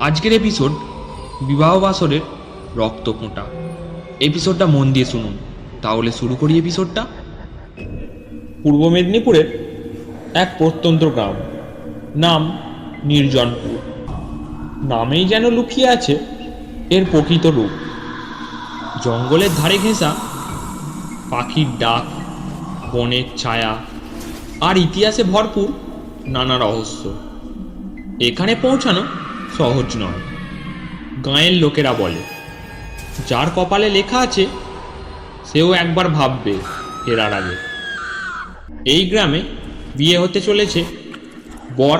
আজকের এপিসোড বিবাহ বাসরের রক্ত ফোঁটা এপিসোডটা মন দিয়ে শুনুন। তাহলে শুরু করি এপিসোডটা পূর্ব মেদিনীপুরের এক প্রত্যন্ত গ্রাম। নাম নির্জনপুর। নামেই যেন লুকিয়ে আছে এর প্রকৃত রূপ। জঙ্গলের ধারে ঘেঁষা পাখির ডাক, বনের ছায়া আর ইতিহাসে ভরপুর নানা রহস্য। এখানে পৌঁছানো সহজ নয়। গাঁয়ের লোকেরা বলে, যার কপালে লেখা আছে, সেও একবার ভাববে ফেরার আগে এই গ্রামে বিয়ে হতে চলেছে বর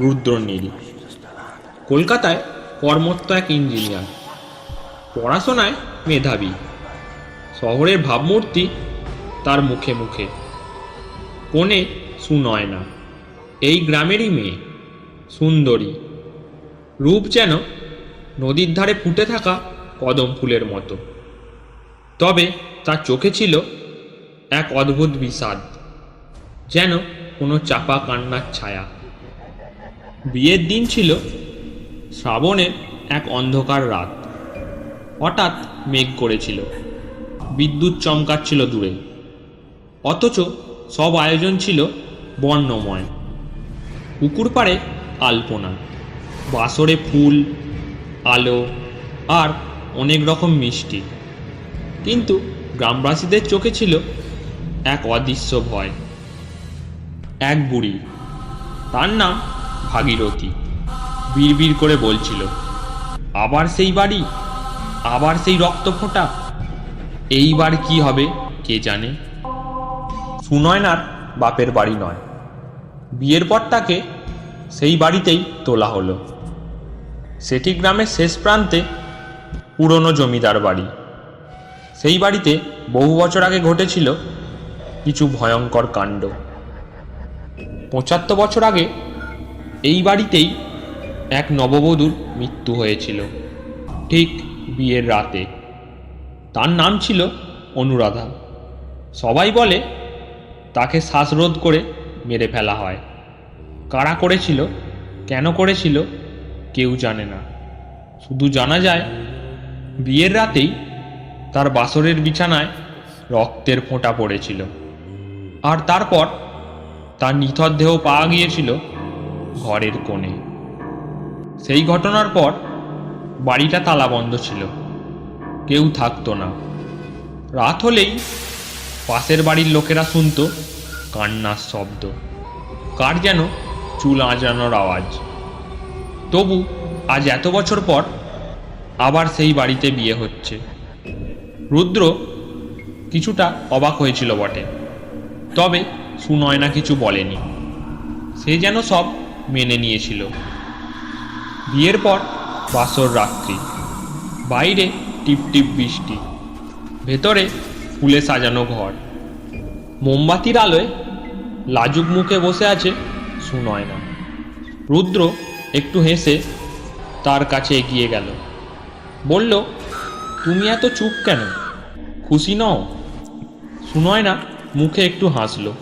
রুদ্রনীল কলকাতায় কর্মত্ত এক ইঞ্জিনিয়ার। পড়াশোনায় মেধাবী। শহরের ভাবমূর্তি তার মুখে মুখে। কোণে সুনয় না এই গ্রামেরই মেয়ে, সুন্দরী। রূপ যেন নদীর ধারে ফুটে থাকা কদম ফুলের মতো। তবে তার চোখে ছিল এক অদ্ভুত বিষাদ, যেন কোনো চাপা কান্নার ছায়া। বিয়ের দিন ছিল শ্রাবণের এক অন্ধকার রাত। হঠাৎ মেঘ করেছিল, বিদ্যুৎ চমকাচ্ছিল দূরে। অথচ সব আয়োজন ছিল বর্ণময়, পুকুর পাড়ে আলপনা। বাসরে ফুল, আলো আর অনেক রকম মিষ্টি। কিন্তু গ্রামবাসীদের চোখে ছিল এক অদৃশ্য ভয়। এক বুড়ি, তার নাম ভাগীরথী, বিড়বিড় করে বলছিল, আবার সেই বাড়ি? আবার সেই রক্ত ফোঁটা? এইবার কি হবে কে জানে? সুনয়নার বাপের বাড়ি নয়। বিয়ের পর তাকে সেই বাড়িতেই তোলা হলো। সেটি গ্রামের শেষ প্রান্তে পুরনো জমিদার বাড়ি। সেই বাড়িতে বহু বছর আগে ঘটেছিল কিছু ভয়ঙ্কর কাণ্ড। পঁচাত্তর বছর আগে এই বাড়িতেই এক নববধূর মৃত্যু হয়েছিল, ঠিক বিয়ের রাতে। তার নাম ছিল অনুরাধা। সবাই বলে তাকে শ্বাসরোধ করে মেরে ফেলা হয়। কারা করেছিল, কেন করেছিল কেউ জানে না। শুধু জানা যায়, বিয়ের রাতেই তার বাসরের বিছানায় রক্তের ফোঁটা পড়েছিল। আর তারপর তার নিথর দেহ পাওয়া গিয়েছিল ঘরের কোণে। সেই ঘটনার পর বাড়িটা তালা বন্ধ ছিল। কেউ থাকতো না। রাত হলেই পাশের বাড়ির লোকেরা শুনতো কান্নার শব্দ। কার যেন চুল আঁচড়ানোর আওয়াজ। তবু আজ এত বছর পর আবার সেই বাড়িতে বিয়ে হচ্ছে। রুদ্র কিছুটা অবাক হয়েছিল বটে। তবে সুনয়না কিছু বলেনি। সে যেন সব মেনে নিয়েছিল। বিয়ের পর বাসর রাত্রি। বাইরে টিপ টিপ বৃষ্টি। ভেতরে ফুলে সাজানো ঘর। মোমবাতির আলোয় লাজুক মুখে বসে আছে সুনয়না। রুদ্র একটু হেসে তার কাছে এগিয়ে গেল। বলল, তুমি এত চুপ কেন? খুশি নও? সুনয়না মুখে একটু হাসলো।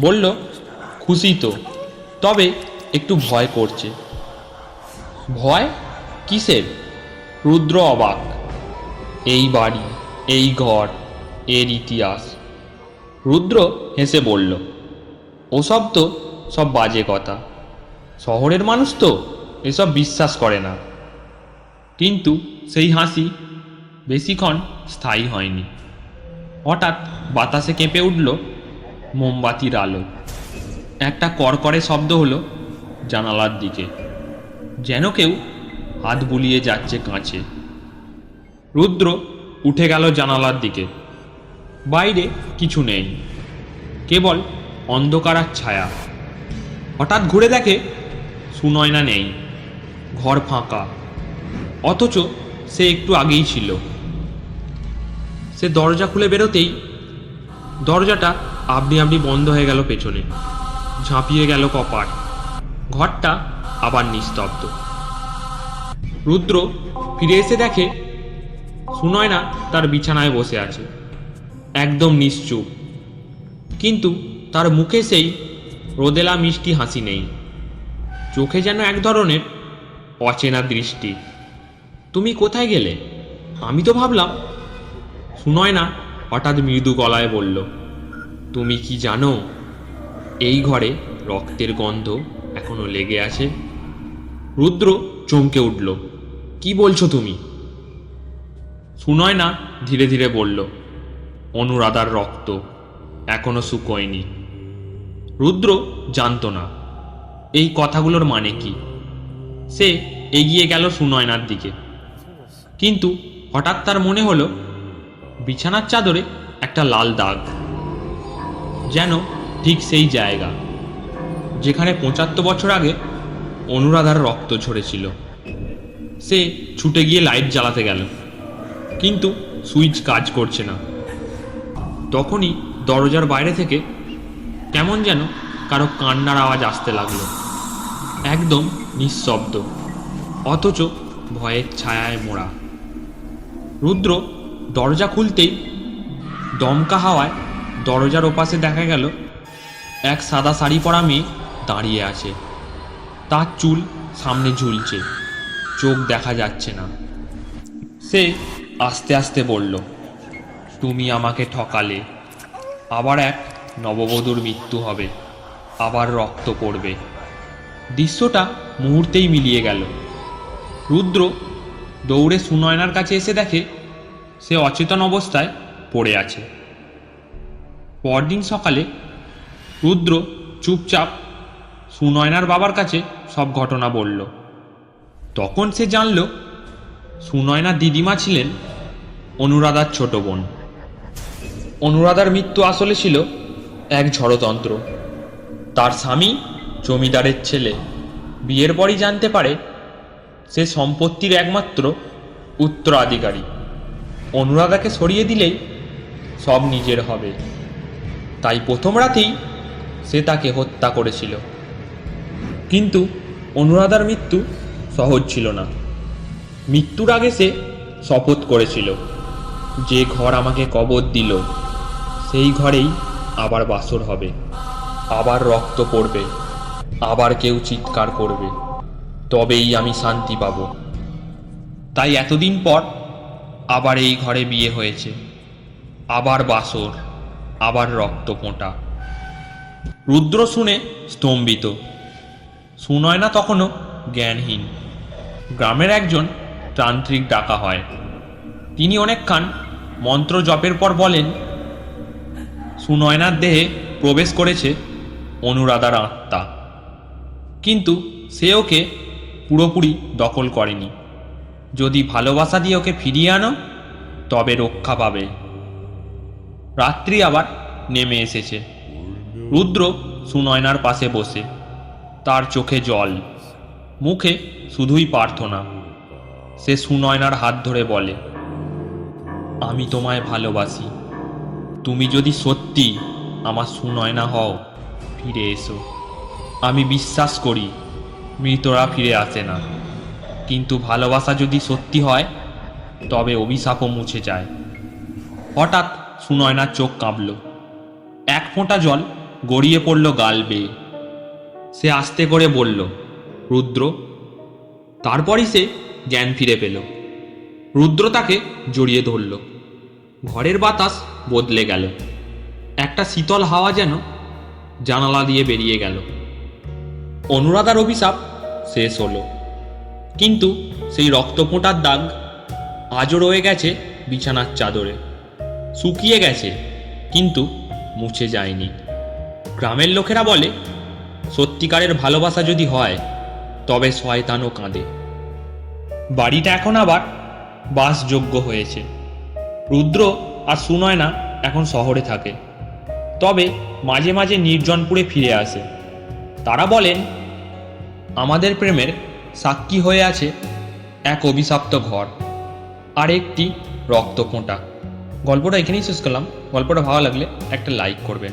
বলল, খুশি তো, তবে একটু ভয় করছে। ভয়? কিসের? রুদ্র অবাক। এই বাড়ি, এই ঘর, এর ইতিহাস। রুদ্র হেসে বলল, ওসব তো সব বাজে কথা। শহরের মানুষ তো, এসব বিশ্বাস করে না। কিন্তু সেই হাসি বেশিক্ষণ স্থায়ী হয়নি। হঠাৎ বাতাসে কেঁপে উঠল মোমবাতির আলো। একটা করকরে শব্দ হলো জানালার দিকে। যেন কেউ হাত বুলিয়ে যাচ্ছে কাঁচে। রুদ্র উঠে গেল জানালার দিকে। বাইরে কিছু নেই, কেবল অন্ধকার আর ছায়া। হঠাৎ ঘুরে দেখে সুনয়না নেই, ঘর ফাঁকা। অথচ সে একটু আগেই ছিল। সে দরজা খুলে বেরোতেই দরজাটা আপনি আপনি বন্ধ হয়ে গেল পেছনে। ঝাঁপিয়ে গেল কপাট। ঘরটা আবার নিস্তব্ধ। রুদ্র ফিরে এসে দেখে সুনয়না তার বিছানায় বসে আছে। একদম নিশ্চুপ। কিন্তু তার মুখে সেই রোদেলা মিষ্টি হাসি নেই। চোখে যেন এক ধরনের অচেনা দৃষ্টি। তুমি কোথায় গেলে? আমি তো ভাবলাম। শুনয় না হঠাৎ মৃদু গলায় বলল, তুমি কি জানো, এই ঘরে রক্তের গন্ধ এখনও লেগে আছে? রুদ্র চমকে উঠল, কি বলছো তুমি? শুনয় না ধীরে ধীরে বলল, অনুরাধার রক্ত এখনও শুকোয়নি। রুদ্র জানতো না এই কথাগুলোর মানে কি? সে এগিয়ে গেল সুনয়নার দিকে। কিন্তু হঠাৎ তার মনে হলো, বিছানার চাদরে একটা লাল দাগ, যেন ঠিক সেই জায়গা, যেখানে পঁচাত্তর বছর আগে অনুরাধার রক্ত ঝরেছিল। সে ছুটে গিয়ে লাইট জ্বালাতে গেল, কিন্তু সুইচ কাজ করছে না। তখনই দরজার বাইরে থেকে কেমন যেন কারও কান্নার আওয়াজ আসতে লাগল। একদম নিঃশব্দ, অথচ ভয়ের ছায়ায় মোড়া। রুদ্র দরজা খুলতেই দমকা হাওয়ায় দরজার ওপাশে দেখা গেল এক সাদা শাড়ি পরা মেয়ে দাঁড়িয়ে আছে। তার চুল সামনে ঝুলছে, চোখ দেখা যাচ্ছে না। সে আস্তে আস্তে বলল, তুমি আমাকে ঠকালে, আবার এক নববধূর মৃত্যু হবে, আবার রক্ত পড়বে। দৃশ্যটা মুহূর্তেই মিলিয়ে গেল। রুদ্র দৌড়ে সুনয়নার কাছে এসে দেখে সে অচেতন অবস্থায় পড়ে আছে। পরদিন সকালে রুদ্র চুপচাপ সুনয়নার বাবার কাছে সব ঘটনা বলল। তখন সে জানল সুনয়নার দিদিমা ছিলেন অনুরাধার ছোট বোন। অনুরাধার মৃত্যু আসলে ছিল এক ঝড়তন্ত্র। তার স্বামী জমিদারের ছেলে। বিয়ের পরই জানতে পারে, সে সম্পত্তির একমাত্র উত্তরাধিকারী। অনুরাধাকে সরিয়ে দিলেই সব নিজের হবে। তাই প্রথম রাতেই সে তাকে হত্যা করেছিল। কিন্তু অনুরাধার মৃত্যু সহজ ছিল না। মৃত্যুর আগে সে শপথ করেছিল, যে ঘর আমাকে কবর দিল, সেই ঘরেই আবার বাসর হবে, আবার রক্ত পড়বে। আবার কেউ চিৎকার করবে। তবেই আমি শান্তি পাব। তাই এতদিন পর আবার এই ঘরে বিয়ে হয়েছে। আবার বাসর, আবার রক্ত পোঁটা রুদ্র শুনে স্তম্ভিত। শুনয় না তখনও জ্ঞানহীন। গ্রামের একজন তান্ত্রিক ডাকা হয়। তিনি অনেকক্ষণ মন্ত্র জপের পর বলেন, সুনয়নার দেহে প্রবেশ করেছে অনুরাধার আত্মা। কিন্তু সে ওকে পুরোপুরি দখল করেনি। যদি ভালোবাসা দিয়ে ওকে ফিরিয়ে আনো, তবে রক্ষা পাবে। রাত্রি আবার নেমে এসেছে। রুদ্র সুনয়নার পাশে বসে। তার চোখে জল, মুখে শুধুই প্রার্থনা। সে সুনয়নার হাত ধরে বলে, আমি তোমায় ভালোবাসি। তুমি যদি সত্যি আমার সুনয়না হও, ফিরে এসো। আমি বিশ্বাস করি, মৃতরা ফিরে আসে না। কিন্তু ভালোবাসা যদি সত্যি হয়, তবে অভিশাপও মুছে যায়। হঠাৎ সুনয়নার চোখ কাঁপল। এক ফোঁটা জল গড়িয়ে পড়ল গাল বেয়ে। সে আস্তে করে বলল, রুদ্র। তারপরই সে জ্ঞান ফিরে পেল। রুদ্র তাকে জড়িয়ে ধরল। ঘরের বাতাস বদলে গেল। একটা শীতল হাওয়া যেন জানালা দিয়ে বেরিয়ে গেল। অনুরাধার অভিশাপ শেষ হলো। কিন্তু সেই রক্তপোঁটার দাগ আজও রয়ে গেছে বিছানার চাদরে। শুকিয়ে গেছে, কিন্তু মুছে যায়নি। গ্রামের লোকেরা বলে, সত্যিকারের ভালোবাসা যদি হয়, তবে শয়তানও কাঁদে। বাড়িটা এখন আবার বাসযোগ্য হয়েছে। রুদ্র আর সুনয়না এখন শহরে থাকে। তবে মাঝে মাঝে নির্জনপুরে ফিরে আসে। তারা বলেন, আমাদের প্রেমের সাক্ষী হয়ে আছে এক অভিশাপ্ত ঘর আর একটি রক্ত ফোঁটা গল্পটা এখানেই শেষ করলাম। গল্পটা ভালো লাগলে একটা লাইক করবেন।